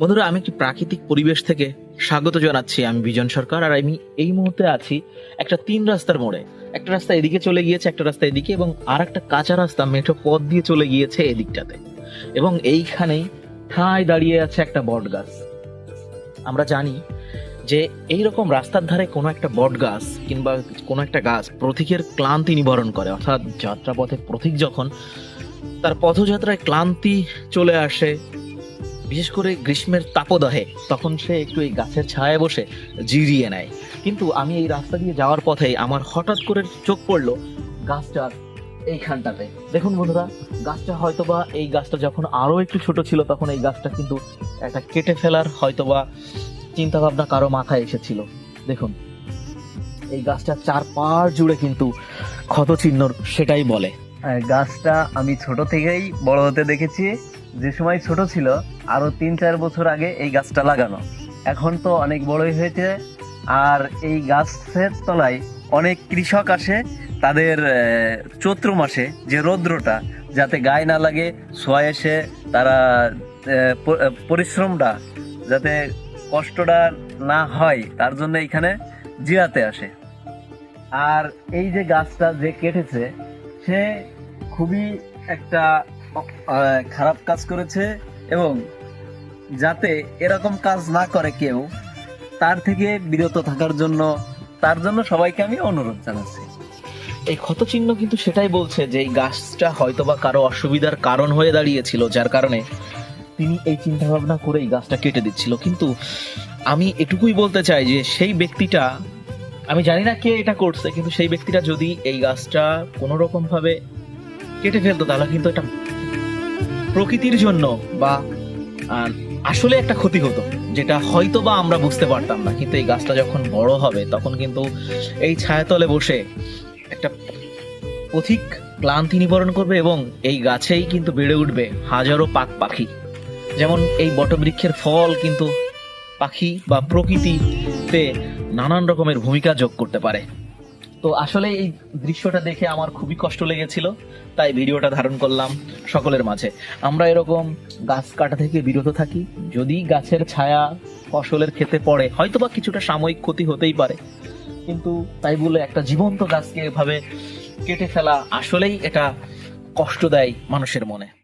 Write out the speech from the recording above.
বন্ধুরা, আমি একটি প্রাকৃতিক পরিবেশ থেকে স্বাগত জানাচ্ছি আমি বিজন সরকার, আর আমি এই মুহূর্তে আছি একটা তিন রাস্তার মোড়ে। একটা রাস্তা এদিকে চলে গিয়েছে, একটা রাস্তা এদিকে, এবং আর একটা কাঁচা রাস্তা মেঠো পথ দিয়ে চলে গিয়েছে এদিকটাতে। এবং এইখানেই ঠায় দাঁড়িয়ে আছে একটা বট গাছ আমরা জানি যে এই রকম রাস্তার ধারে কোনো একটা বট গাছ কিংবা কোনো একটা গাছ প্রতীকের ক্লান্তি নিবারণ করে। অর্থাৎ যাত্রাপথে প্রতীক যখন, তার পথযাত্রায় ক্লান্তি চলে আসে বিশেষ করে গ্রীষ্মের তাপদাহে, তখন সে একটু এই গাছের ছায়ায় বসে জিরিয়ে নেয়। কিন্তু আমি এই রাস্তা দিয়ে যাওয়ার পথে আমার হঠাৎ করে চোখ পড়ল গাছটার এইখানটাতে। দেখুন বন্ধুরা, গাছটা হয়তোবা, এই গাছটা যখন আরও একটু ছোট ছিল, তখন এই গাছটা কিন্তু একটা কেটে ফেলার হয়তোবা চিন্তা ভাবনা কারও মাথায় এসেছিল। দেখুন, এই গাছটা চার পাড় জুড়ে কিন্তু ক্ষত চিহ্ন সেটাই বলে। গাছটা আমি ছোট থেকেই বড় হতে দেখেছি। যে সময় ছোট ছিল, আরও তিন চার বছর আগে এই গাছটা লাগানো। এখন তো অনেক বড়ই হয়েছে, আর এই গাছের তলায় অনেক কৃষক আসে, তাদের চৈত্র মাসে যে রৌদ্রটা, যাতে গায়ে না লাগে সোয়া এসে তারা পরিশ্রমটা, যাতে কষ্টটা না হয়, তার জন্য এখানে জিরাতে আসে। আর এই যে গাছটা যে কেটেছে, সে খুবই একটা খারাপ কাজ করেছে এবং যাতে এরকম কাজ না করে কেউ, তার থেকে বিরত থাকার জন্য, তার জন্য সবাইকে আমি অনুরোধ জানাচ্ছি। এই ক্ষত চিহ্ন কিন্তু সেটাই বলছে যে এই গাছটা হয়তোবা কারও অসুবিধার কারণ হয়ে দাঁড়িয়েছিল, যার কারণে তিনি এই চিন্তা ভাবনা করে এই গাছটা কেটে দিচ্ছিল। কিন্তু আমি এটুকুই বলতে চাই যে সেই ব্যক্তিটা, আমি জানি না কে এটা করছে, কিন্তু সেই ব্যক্তিটা যদি এই গাছটা কোনো রকম ভাবে কেটে ফেলতো, তাহলে কিন্তু এটা প্রকৃতির জন্য বা আসলে একটা ক্ষতি হতো, যেটা হয়তো বা আমরা বুঝতে পারতাম না। কিন্তু এই গাছটা যখন বড় হবে, তখন কিন্তু এই ছায়াতলে বসে একটা পথিক ক্লান্তি নিবারণ করবে এবং এই গাছেই কিন্তু বেড়ে উঠবে হাজারো পাক পাখি। যেমন এই বটবৃক্ষের ফল কিন্তু পাখি বা প্রকৃতিতে নানান রকমের ভূমিকা যোগ করতে পারে। তো আসলে এই দৃশ্যটা দেখে আমার খুবই কষ্ট লেগেছিল, তাই ভিডিওটা ধারণ করলাম সকলের মাঝে। আমরা এরকম গাছ কাটা থেকে বিরত থাকি, যদি গাছের ছায়া ফসলের খেতে পড়ে, হয়তোবা কিছুটা সাময়িক ক্ষতি হতেই পারে। কিন্তু তাই বলে একটা জীবন্ত গাছকে এভাবে কেটে ফেলা আসলেই এটা কষ্ট দেয় মানুষের মনে।